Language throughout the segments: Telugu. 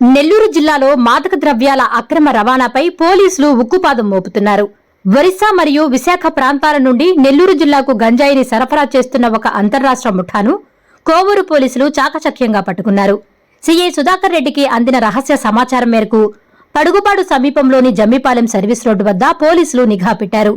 నెల్లూరు జిల్లాలో మాదక ద్రవ్యాల అక్రమ రవాణాపై పోలీసులు ఉక్కుపాదం మోపుతున్నారు. ఒరిస్సా మరియు విశాఖ ప్రాంతాల నుండి నెల్లూరు జిల్లాకు గంజాయిని సరఫరా చేస్తున్న ఒక అంతర్రాష్ట్ర ముఠాను కోవూరు పోలీసులు చాకచక్యంగా పట్టుకున్నారు. సీఐ సుధాకర్ రెడ్డికి అందిన రహస్య సమాచారం మేరకు పడుగుపాడు సమీపంలోని జమ్మిపాలెం సర్వీస్ రోడ్డు వద్ద పోలీసులు నిఘా పెట్టారు.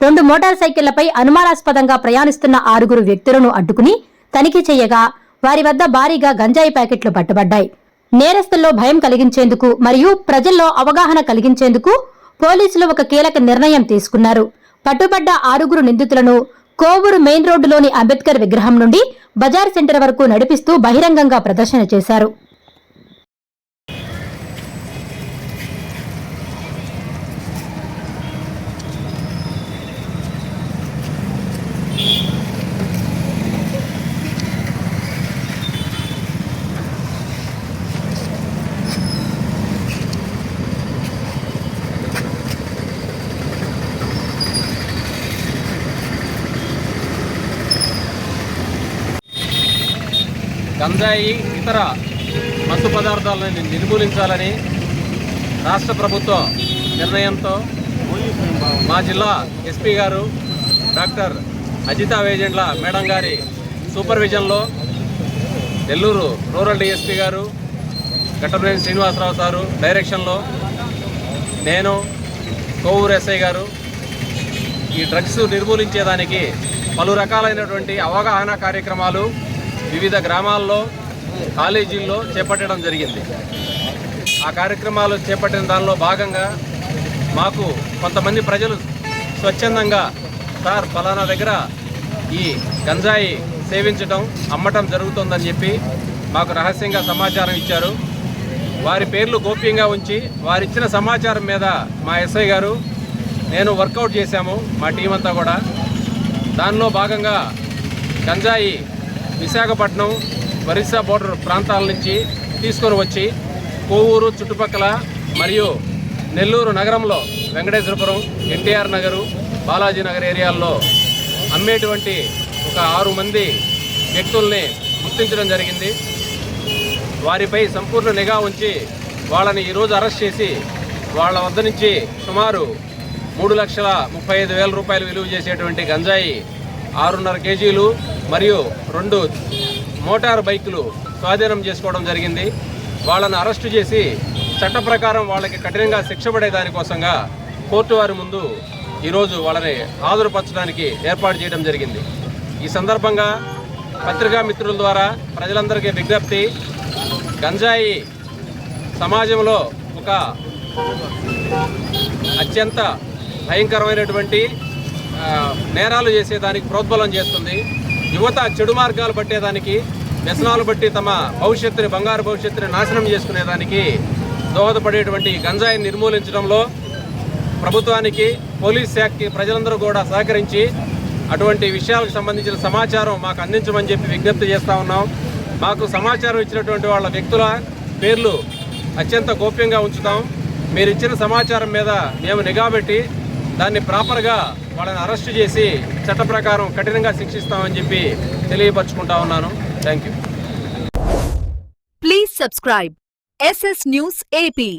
రెండు మోటార్ సైకిళ్ళపై అనుమానాస్పదంగా ప్రయాణిస్తున్న ఆరుగురు వ్యక్తులను అడ్డుకుని తనిఖీ చేయగా వారి వద్ద భారీగా గంజాయి ప్యాకెట్లు పట్టుబడ్డాయి. నేరస్తుల్లో భయం కలిగించేందుకు మరియు ప్రజల్లో అవగాహన కలిగించేందుకు పోలీసులు ఒక కీలక నిర్ణయం తీసుకున్నారు. పట్టుబడ్డ ఆరుగురు నిందితులను కోవూరు మెయిన్ రోడ్డులోని అంబేద్కర్ విగ్రహం నుండి బజార్ సెంటర్ వరకు నడిపిస్తూ బహిరంగంగా ప్రదర్శన చేశారు. గంజాయి ఇతర మత్తు పదార్థాలను నిర్మూలించాలని రాష్ట్ర ప్రభుత్వ నిర్ణయంతో మా జిల్లా ఎస్పీ గారు డాక్టర్ అజితా వేజెండ్ల మేడం గారి సూపర్విజన్లో నెల్లూరు రూరల్ డిఎస్పీ గారు గట్టప్రేమి శ్రీనివాసరావు సారు డైరెక్షన్లో నేను కోవూరు ఎస్ఐ గారు. ఈ డ్రగ్స్ నిర్మూలించేదానికి పలు రకాలైనటువంటి అవగాహన కార్యక్రమాలు వివిధ గ్రామాల్లో కాలేజీల్లో చేపట్టడం జరిగింది. ఆ కార్యక్రమాలు చేపట్టిన దానిలో భాగంగా మాకు కొంతమంది ప్రజలు స్వచ్ఛందంగా సార్ ఫలానా దగ్గర ఈ గంజాయి సేవించడం అమ్మటం జరుగుతుందని చెప్పి మాకు రహస్యంగా సమాచారం ఇచ్చారు. వారి పేర్లు గోప్యంగా ఉంచి వారిచ్చిన సమాచారం మీద మా ఎస్ఐ గారు నేను వర్కౌట్ చేశాము మా టీం అంతా కూడా. దానిలో భాగంగా గంజాయి విశాఖపట్నం ఒరిస్సా బోర్డర్ ప్రాంతాల నుంచి తీసుకొని వచ్చి కోవూరు చుట్టుపక్కల మరియు నెల్లూరు నగరంలో వెంకటేశ్వరపురం ఎన్టీఆర్ నగరు బాలాజీ నగర్ ఏరియాల్లో అమ్మేటువంటి ఒక ఆరు మంది వ్యక్తుల్ని గుర్తించడం జరిగింది. వారిపై సంపూర్ణ నిఘా ఉంచి వాళ్ళని ఈరోజు అరెస్ట్ చేసి వాళ్ళ వద్ద నుంచి సుమారు మూడు లక్షల ముప్పై ఐదు వేల రూపాయలు విలువ చేసేటువంటి గంజాయి ఆరున్నర కేజీలు మరియు రెండు మోటార్ బైకులు స్వాధీనం చేసుకోవడం జరిగింది. వాళ్ళను అరెస్టు చేసి చట్ట ప్రకారం వాళ్ళకి కఠినంగా శిక్ష పడే దానికోసంగా కోర్టు వారి ముందు ఈరోజు వాళ్ళని హాజరుపరచడానికి ఏర్పాటు చేయడం జరిగింది. ఈ సందర్భంగా పత్రికా మిత్రుల ద్వారా ప్రజలందరికీ విజ్ఞప్తి గంజాయి సమాజంలో ఒక అత్యంత భయంకరమైనటువంటి నేరాలు చేసేదానికి ప్రోద్బలం చేస్తుంది. యువత చెడు మార్గాలు పట్టేదానికి వ్యసనాలు బట్టి తమ భవిష్యత్తుని బంగారు భవిష్యత్తుని నాశనం చేసుకునేదానికి దోహదపడేటువంటి గంజాయిని నిర్మూలించడంలో ప్రభుత్వానికి పోలీస్ శాఖకి ప్రజలందరూ కూడా సహకరించి అటువంటి విషయాలకు సంబంధించిన సమాచారం మాకు అందించమని చెప్పి విజ్ఞప్తి చేస్తూ ఉన్నాం. మాకు సమాచారం ఇచ్చినటువంటి వాళ్ళ వ్యక్తుల పేర్లు అత్యంత గోప్యంగా ఉంచుతాం. మీరు ఇచ్చిన సమాచారం మీద మేము నిఘా పెట్టి దాన్ని ప్రాపర్గా వాళ్ళని అరెస్ట్ చేసి చట్ట ప్రకారం కఠినంగా శిక్షిస్తామని చెప్పి తెలియపరచుకుంటా ఉన్నాను. Thank you please subscribe SS news AP